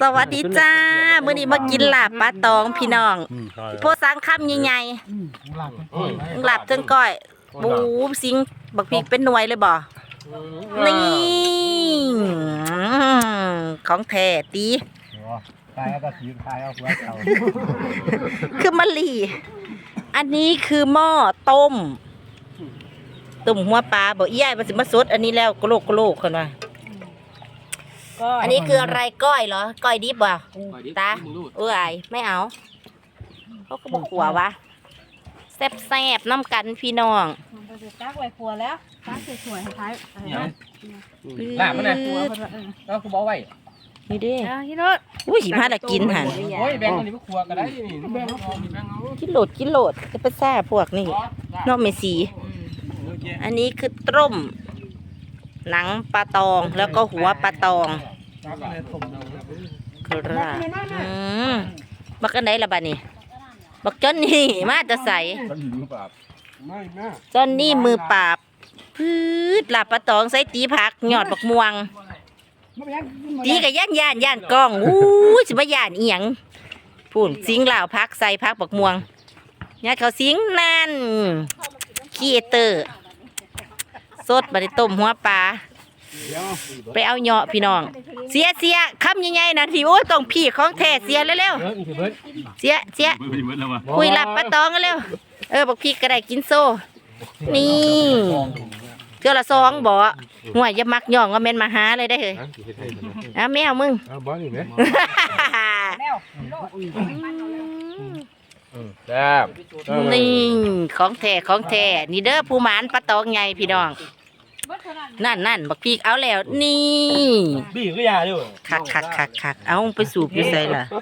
สวัสดีจ้ามื้อนี้มากินลาบปลาตองพี่น้องโพสังคำใหญ่ๆลาบจังก้อยบูสิงบักพริกเป็นหน่วยเลยบ่นี่ของแท้ตีตายแล้วก็สีตายเอาหัวเข่าคือมะลีอันนี้คือหม้อต้มต้มหัวปลาบอกอี้ยมันสิมาสดอันนี้แล้วกะโลกกะโลกคนว่า อันนี้คืออะไรก้อยเหรอ ก้อยดิบบ่ตาเอ้ยไม่เอาเขาก็บอกหัววะแซ่บแซบๆน้ำกันพี่น้องมันจะตักไว้ครัวแล้วตักสวยๆท้ายอะไรนะลาบมันน่ะครัวเพิ่นว่าเออแล้วกูบอกไว้นี่เด้เอาพี่โนดอุ้ยสิพาละกินหันโอ้ยแบ่งอันนี้พวกครัวก็ได้นี่แบ่งเอาแบ่งเอากินโหลดกินโหลดจะไปแซ่พวกนี่นอกเมสีอันนี้คือต้ม หนังปลาตองแล้วก็หัวปลาตองครับอืมบักกันไหนละบ้านี่บักจอนนี่มาจะใส่ไม่แม่จอนนี่มือปราบพืดลาบปลาตองใส่ตีผักหยอดบักม่วง ตีกับย่านย่านย่านกล้องอู้ยสิมาย่านอีหยังพูนสิงเหล่าวพักใส่พักบักม่วงญาติเขาสิงนั่นขี้เตอร์ สดบไดต้มหัวปลาไปเอาเหยาะพี่น้อง เสียเสียคำใหญ่ๆนะพี่โอ้ยต้องพี่ของแท้เสียเร็วเอออีกทีเพิ่นๆเสียเสียคุยหลับปลาตองกันเร็วเออบักพี่ก็ได้กินโซ่ นี่เทื่อละซองบ่ห่วยอย่ามักย่องว่าแม่นมาหาเลยได้อเฮ้ยอะแมวมึงเอาบ่นี่แม่แมวแซ่บนี่ของแท้ของแท้นี่เด้อผู้หมานปลาตองไงพี่น้องเบิดเท่า นั้นนั่นนั่นบักพีกเอาแล้ว นี่บี้ก็ยาด้วยคักคักคักคักเอาไปสูบอยู่ใส่ล่ะเอา